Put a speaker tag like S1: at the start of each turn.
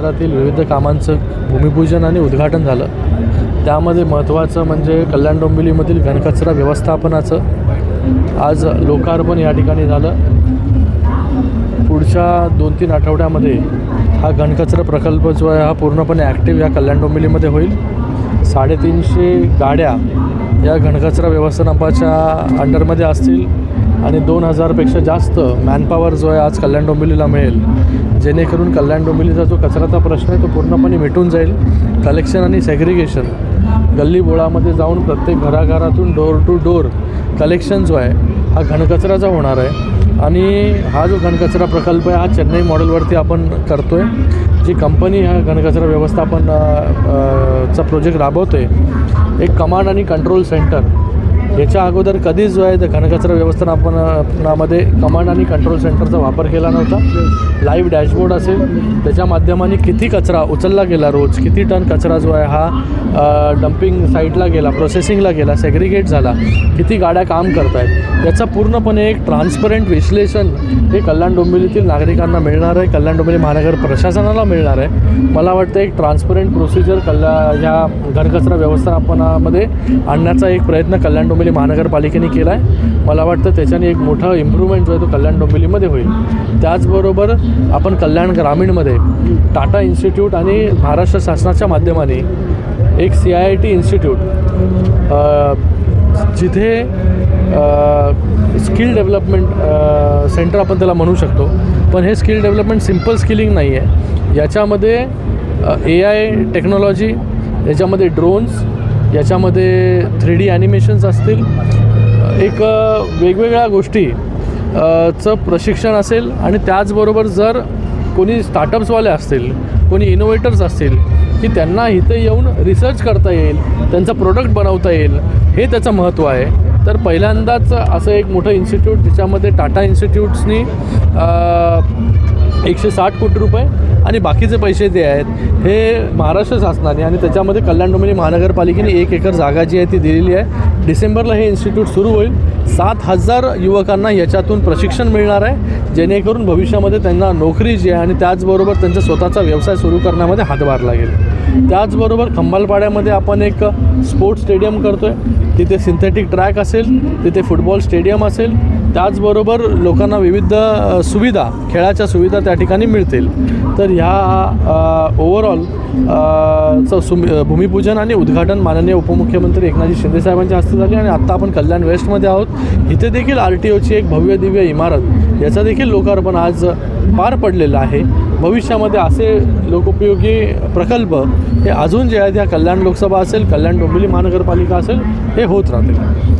S1: क्षेत्रातील विविध कामांचं भूमिपूजन आणि उद्घाटन झालं. त्यामध्ये महत्त्वाचं म्हणजे कल्याण डोंबिवलीमधील घनकचरा व्यवस्थापनाचं आज लोकार्पण या ठिकाणी झालं. पुढच्या दोन तीन आठवड्यामध्ये हा घनकचरा प्रकल्प जो आहे हा पूर्णपणे ॲक्टिव्ह या कल्याण डोंबिवलीमध्ये होईल. साडेतीनशे गाड्या या घनकचरा व्यवस्थापनाच्या अंडरमध्ये असतील आणि दोन हजारपेक्षा जास्त मॅनपॉवर जो आहे आज कल्याण डोंबिवलीला मिळेल. जेणेकरून कल्याण डोंबिवलीचा जो कचऱ्याचा प्रश्न आहे तो पूर्णपणे मिटून जाईल. कलेक्शन आणि सेग्रिगेशन गल्ली बोळामध्ये जाऊन प्रत्येक घराघरातून डोर टू डोर कलेक्शन जो आहे हा घनकचऱ्याचा होणार आहे. आणि हा जो घनकचरा प्रकल्प आहे हा चेन्नई मॉडेलवरती आपण करतो आहे जी कंपनी हा घनकचरा व्यवस्थापन चा प्रोजेक्ट राबवते एक कमांड आणि कंट्रोल सेंटर याच्या अगोदर कधीच जो आहे तर घनकचरा व्यवस्थापनामध्ये कमांड आणि कंट्रोल सेंटरचा वापर केला नव्हता. लाईव्ह डॅशबोर्ड असेल. त्याच्या माध्यमाने किती कचरा उचलला गेला रोज? किती टन कचरा जो आहे हा डम्पिंग साईटला गेला प्रोसेसिंगला गेला सेग्रिगेट झाला? किती गाड्या काम करत आहेत याचं पूर्णपणे एक ट्रान्सपरंट विश्लेषण हे कल्याण डोंबिवलीतील नागरिकांना मिळणार आहे. कल्याण डोंबिवली महानगर प्रशासनाला मिळणार आहे. मला वाटतं एक ट्रान्सपरंट प्रोसिजर कल्या ह्या घनकचरा व्यवस्थापनामध्ये आणण्याचा एक प्रयत्न कल्याण डोंबिवली महानगरपालिकेने केला आहे मला वाटतं त्याच्याने एक मोठा इम्प्रूव्हमेंट जो आहे तो कल्याण डोंबिवलीमध्ये होईल. त्याचबरोबर आपण कल्याण ग्रामीणमध्ये टाटा इन्स्टिट्यूट आणि महाराष्ट्र शासनाच्या माध्यमाने एक C I I T institute जिथे स्किल डेव्हलपमेंट सेंटर आपण त्याला म्हणू शकतो. पण हे स्किल डेव्हलपमेंट सिंपल स्किलिंग नाही आहे याच्यामध्ये ए आय टेक्नॉलॉजी याच्यामध्ये ड्रोन्स याच्यामध्ये थ्री डी ॲनिमेशन्स असतील एक वेगवेगळ्या गोष्टी चं प्रशिक्षण असेल आणि त्याचबरोबर जर कोणी स्टार्टअप्सवाले असतील कोणी इनोव्हेटर्स असतील की त्यांना इथे येऊन रिसर्च करता येईल त्यांचं प्रोडक्ट बनवता येईल हे त्याचं महत्त्व आहे. तर पहिल्यांदाच असं एक मोठं इन्स्टिट्यूट ज्याच्यामध्ये टाटा इन्स्टिट्यूट्सनी एकशे साठ कोटी रुपये आणि बाकीचे पैसे जे आहेत हे महाराष्ट्र शासनाने आणि त्याच्यामध्ये कल्याण डोंबिवली महानगरपालिकेने एक एकर जागा जी आहे ती दिलेली आहे. डिसेंबरला हे इन्स्टिट्यूट सुरू होईल. सात हजार युवकांना याच्यातून प्रशिक्षण मिळणार आहे. जेणेकरून भविष्यामध्ये त्यांना नोकरी जी आहे आणि त्याचबरोबर त्यांचा स्वतःचा व्यवसाय सुरू करण्यामध्ये हातभार लागेल. त्याचबरोबर खंबालपाड्यामध्ये आपण एक स्पोर्ट्स स्टेडियम करतो आहे तिथे सिंथेटिक ट्रॅक असेल तिथे फुटबॉल स्टेडियम असेल त्याचबरोबर लोकांना विविध सुविधा खेळाच्या सुविधा त्या ठिकाणी मिळतील. तर ह्या ओव्हरऑल चं सुम भूमिपूजन आणि उद्घाटन माननीय उपमुख्यमंत्री एकनाथजी शिंदेसाहेबांच्या हस्ते झाले आणि आत्ता आपण कल्याण वेस्टमध्ये आहोत. इथे देखील आर टी ओची एक भव्य दिव्य इमारत याचा देखील लोकार्पण आज पार पडलेलं आहे. भविष्यामध्ये असे लोकोपयोगी प्रकल्प हे अजून जे आहेत ह्या कल्याण लोकसभा असेल कल्याण डोंबिवली महानगरपालिका असेल हे होत राहतील.